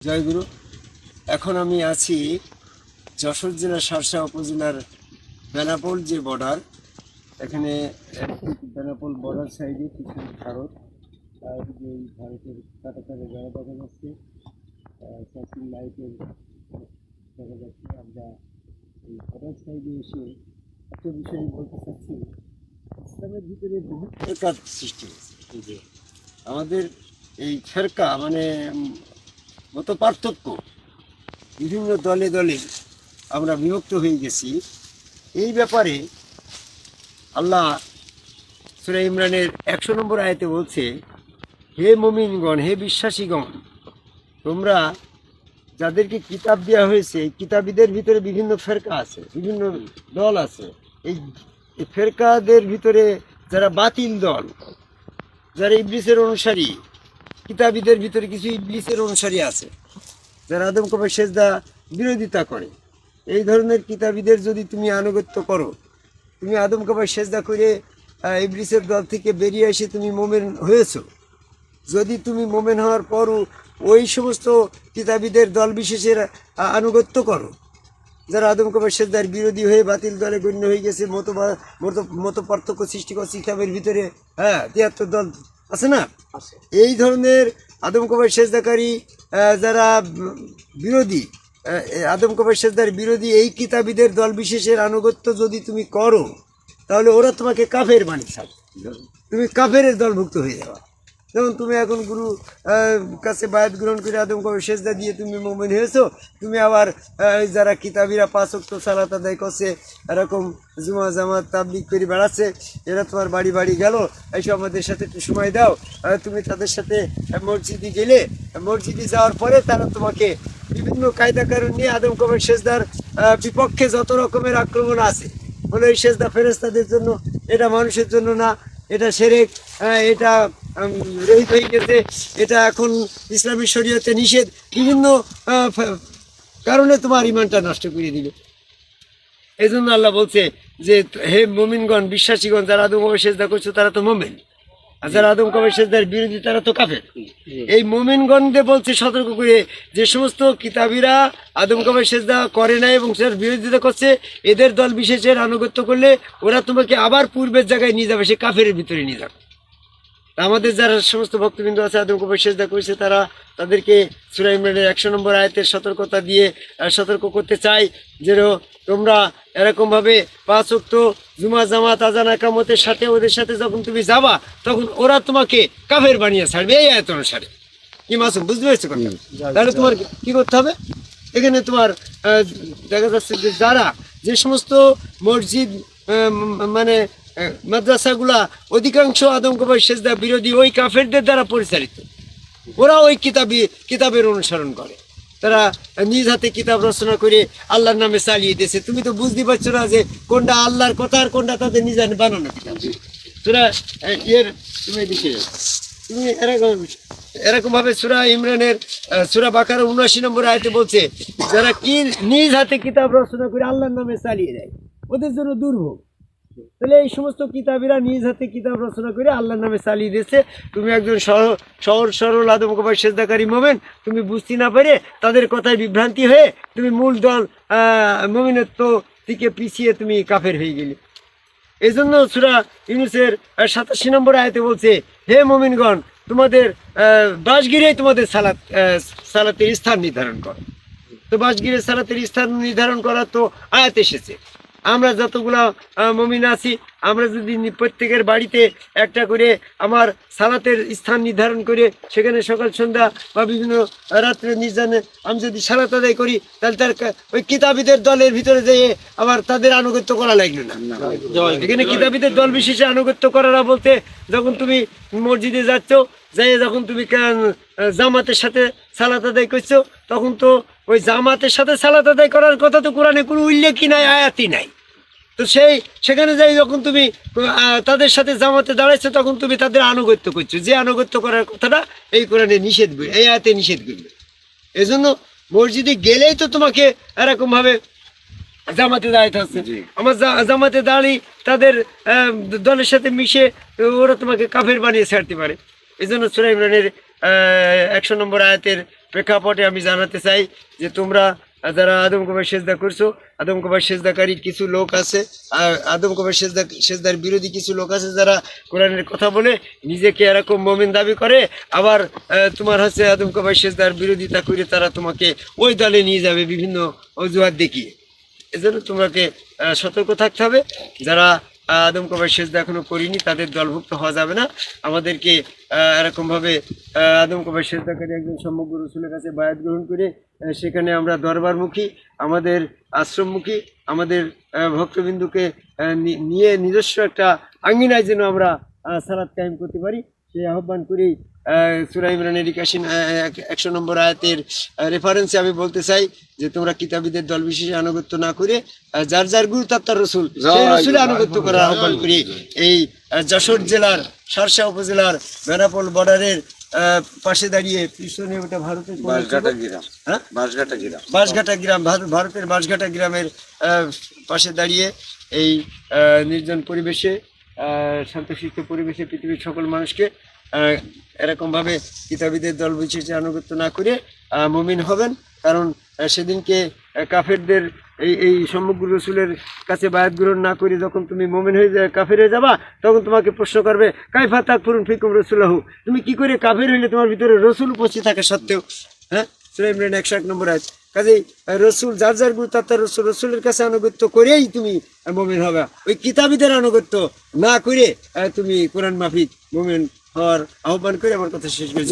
জয়গুরু এখন আমি আছি যশোর জেলার শার্শা উপজেলার বেনাপোল যে বর্ডার এখানে বেনাপোল বর্ডার সাইডে কিছু ভারত আর যে ভারতের কাটাতারে বেড়া দেখা যাচ্ছে লাইটের দেখা যাচ্ছে আমরা এই বর্ডার সাইডে এসে একটা বিষয় বলতে চাচ্ছি ইসলামের ভিতরে বহু প্রকার সৃষ্টি হয়েছে। যে আমাদের এই ফেরকা মানে মত পার্থক্য। বিভিন্ন দলে দলে আমরা বিভক্ত হয়ে গেছি। এই ব্যাপারে আল্লাহ সুরা ইমরানের একশো নম্বর আয়তে বলছে, হে মমিনগণ, হে বিশ্বাসীগণ, তোমরা যাদেরকে কিতাব দেওয়া হয়েছে, এই কিতাবীদের ভিতরে বিভিন্ন ফেরকা আছে, বিভিন্ন দল আছে। এই ফেরকাদের ভিতরে যারা বাতিল দল, যারা ইবলিসের অনুসারী কিতাবীদের ভিতরে কিছু ইবলিসের অনুসারী আছে, যারা আদম কবে সেজদা বিরোধিতা করে। এই ধরনের কিতাবীদের যদি তুমি আনুগত্য করো, তুমি আদম কবে সেজদা করে ইবলিসের দল থেকে বেরিয়ে এসে তুমি মোমেন হয়েছো, যদি তুমি মোমেন হওয়ার পরও ওই সমস্ত কিতাবীদের দল বিশেষের আনুগত্য করো, যারা আদম কবে সেজদার বিরোধী হয়ে বাতিল দলে গণ্য হয়ে গেছে মত মত পার্থক্য সৃষ্টি করছে কিতাবের ভিতরে হ্যাঁ তিয়াত্তর দল আছে না? এই ধরনের আদম কুমার সেজদাকারী যারা বিরোধী আদম কুমার সেজদার বিরোধী এই কিতাবীদের দল বিশেষের আনুগত্য যদি তুমি করো তাহলে ওরা তোমাকে কাফের বানিয়ে থাকবে তুমি কাফের দলভুক্ত হয়ে যাওয়া যেমন তুমি এখন গুরু কাছে বায়াত গ্রহণ করে আদম কবে সেজদা দিয়ে তুমি মোমেন হয়েছো, তুমি আবার যারা কিতাবিরা পাঁচ অক্ট সালাত আদায় করছে, এরকম জুমা, জামাত তাবলিক করে বেড়াচ্ছে, এরা তোমার বাড়ি বাড়ি গেল, এসে আমাদের সাথে একটু সময় দাও তুমি তাদের সাথে মসজিদে গেলে, মসজিদে যাওয়ার পরে তারা তোমাকে বিভিন্ন কায়দা কারণ নিয়ে আদম কবে সেজদার বিপক্ষে যত রকমের আক্রমণ আছে, বলে এই সেজদা ফেরেস্তাদের জন্য, এটা মানুষের জন্য না, এটা সেরেক এটা রহিত হয়ে গেছে এটা এখন ইসলামী শরীয়তে নিষেধ। বিভিন্ন কারণে তোমার ইমানটা নষ্ট করে দিল। এই জন্য আল্লাহ বলছে যে, হে মোমিনগণ, বিশ্বাসীগণ, যারা আদম কবে সেজদা করছ, তারা তো মোমেন। আর যারা আদম কবে সেজদার বিরোধী, তারা তো কাফের। এই মোমিনগণদের বলছে সতর্ক করে, যে সমস্ত কিতাবীরা আদম কবে সেজদা করে না এবং সেটার বিরোধিতা করছে, এদের দল বিশেষের আনুগত্য করলে ওরা তোমাকে আবার পূর্বের জায়গায় নিয়ে যাবে, সে কাফের ভিতরে নিয়ে যাবে। আমাদের যারা সমস্ত ভক্তবৃন্দ আছে আদম কবে সেজদা করেছে তারা তাদেরকে সুরা ইমরানের একশো নম্বর আয়তের সতর্কতা দিয়ে সতর্ক করতে চাই যে তোমরা এরকমভাবে পাঁচ উক্ত জুমা জামাত আজান একামতের সাথে ওদের সাথে যখন তুমি যাবা তখন ওরা তোমাকে কাফের বানিয়ে ছাড়বে এই আয়ত অনুসারে। কি মাসুম বুঝতে পেরেছ তাহলে তোমার কি করতে হবে? এখানে তোমার দেখা যাচ্ছে যে যারা যে সমস্ত মসজিদ মানে মাদ্রাসাগুলা অধিকাংশ আদমকবাই সেজদা বিরোধী ওই কাফেরদের দ্বারা পরিচালিত। ওরা ওই কিতাবি, কিতাবের অনুসরণ করে। তারা নিজ হাতে কিতাব রচনা করে আল্লাহর নামে চালিয়ে দিয়েছে। তুমি তো বুঝতে পারছ না যে কোনটা আল্লাহর কথা আর কোনটা তাদের নিজের বানানো কিতাব। তোরা এর তুমি এদিকে যাও। তুমি এরকম এরকম ভাবে সুরা ইমরানের সুরা বাকার উনআশি নম্বর আয়তে বলছে, যারা কি নিজ হাতে কিতাব রচনা করে আল্লাহর নামে চালিয়ে দেয়, ওদের জন্য দুর্ভোগ। তাহলে এই সমস্ত কিতাবিরা নিজ হাতে কিতাব রচনা করে আল্লাহর নামে চালিয়ে দিয়েছে। তুমি একজন সহ- সহজ, সরল, আদম কবাই সেজদাকারী মোমেন, তুমি বুঝতে না পেরে তাদের কথায় বিভ্রান্তি হয়ে তুমি মূল দল মোমিনত্ব থেকে পিছিয়ে তুমি কাফের হয়ে গেলে। এই জন্য সুরা ইউনুসের সাতাশি নম্বর আয়তে বলছে, হে মোমিনগণ, তোমাদের বাসগিরেই তোমাদের সালাত সালাতের স্থান নির্ধারণ করো। তো বাসগিরের সালাতের স্থান নির্ধারণ করা তো আয়াত এসেছে। আমরা যতগুলা মমিন আছি, আমরা যদি প্রত্যেকের বাড়িতে একটা করে আমার সালাতের স্থান নির্ধারণ করে, সেখানে সকাল, সন্ধ্যা বা বিভিন্ন রাত্রে নির্জানে আমি যদি সালাত আদায় করি, তাহলে তার ওই কিতাবীদের দলের ভিতরে যেয়ে আবার তাদের আনুগত্য করা লাগল না। এখানে কিতাবীদের দল বিশেষে আনুগত্য করারা বলতে, যখন তুমি মসজিদে যাচ্ছ যাই যখন তুমি জামাতের সাথে সালাত আদায় করছ, তখন তো ওই জামাতের সাথে সালাত আদায় করার কথা তো কোরআনে কোনো উল্লেখই নাই আয়াতই নাই। তো সেই সেখানে যাই যখন তুমি তাদের সাথে জামাতে দাঁড়াইছো তখন তুমি তাদের আনুগত্য করছ। যে আনুগত্য করার কথাটা এই কোরআনে নিষেধ করবে এই আয়াতে নিষেধ করবে এজন্য মসজিদে গেলেই তো তোমাকে এরকম ভাবে জামাতে দাঁড়াইতে হচ্ছে। আমার জামাতে দাঁড়িয়ে তাদের দলের সাথে মিশে ওরা তোমাকে কাফের বানিয়ে ছাড়তে পারে। এই জন্য সুরা ইমরানের একশো নম্বর আয়াতের প্রেক্ষাপটে আমি জানাতে চাই যে তোমরা যারা আদম কবার সেজদা করছ, আদম কবার সেজদাকারী কিছু লোক আছে, আর আদম কবার সেজদা, সেজদার বিরোধী কিছু লোক আছে যারা কোরআনের কথা বলে নিজেকে এরকম মমিন দাবি করে, আবার তোমার হচ্ছে আদম কবার সেজদার বিরোধিতা করে তারা তোমাকে ওই দলে নিয়ে যাবে বিভিন্ন অজুহাত দেখিয়ে। এজন্য তোমাকে সতর্ক থাকতে হবে। যারা আদম কবার সেজদা এখনও করিনি, তাদের দলভুক্ত হওয়া যাবে না। আমাদেরকে এরকম এরকমভাবে আদম কবার সেজদাকারী একজন সমগ্র রসুলের কাছে বায়াত গ্রহণ করে সেখানে আমরা দরবারমুখী, আমাদের আশ্রমমুখী, আমাদের ভক্তবিন্দুকে নিয়ে নিজস্ব একটা আঙ্গিনায় যেন আমরা সালাত কায়েম করতে পারি। সেই আহ্বান করেই সুরাই ইমরানের একাশিন একশো নম্বর আয়াতের রেফারেন্সে আমি বলতে চাই যে তোমরা কিতাবীদের দল বিশেষে আনুগত্য না করে যার যার গুরু তার তার রসুল সেই রসুলে আনুগত্য করার আহ্বান করি। এই যশোর জেলার সারসা উপজেলার বেনাপোল বর্ডারের পাশে দাঁড়িয়ে পিছনে ওটা ভারতের বাঁশঘাটা গ্রাম। হ্যাঁ? বাঁশঘাটা গ্রাম। বাঁশঘাটা গ্রাম ভারতের বাঁশঘাটা গ্রামের আহ, পাশে দাঁড়িয়ে এই নির্জন পরিবেশে শান্তশিষ্ট পরিবেশে পৃথিবীর সকল মানুষকে এরকমভাবে কিতাবীদের দল বিশেষে আনুগত্য না করে মুমিন হবেন। কারণ সেদিনকে কাফেরদের এই এই সমগ্র রসুলের কাছে বায়াত গ্রহণ না করে যখন তুমি মোমেন হয়ে যা, কাফের হয়ে যাবা, তখন তোমাকে প্রশ্ন করবে, কাইফা তাক ফিকুম রসুল্লাহু তুমি কি করে কাফের হইলে তোমার ভিতরে রসুল উপস্থিত থাকা সত্ত্বেও হ্যাঁ? সুলাইম রেন একশো এক নম্বর আছে কাজেই রসুল, যার যার গুরু, তার তার রসুল, রসুলের কাছে আনুগত্য করেই তুমি মোমেন হবে। ওই কিতাবীদের আনুগত্য না করে তুমি কোরআন মাফিক মোমেন হওয়ার আহ্বান করে আমার কথা শেষ করেছি।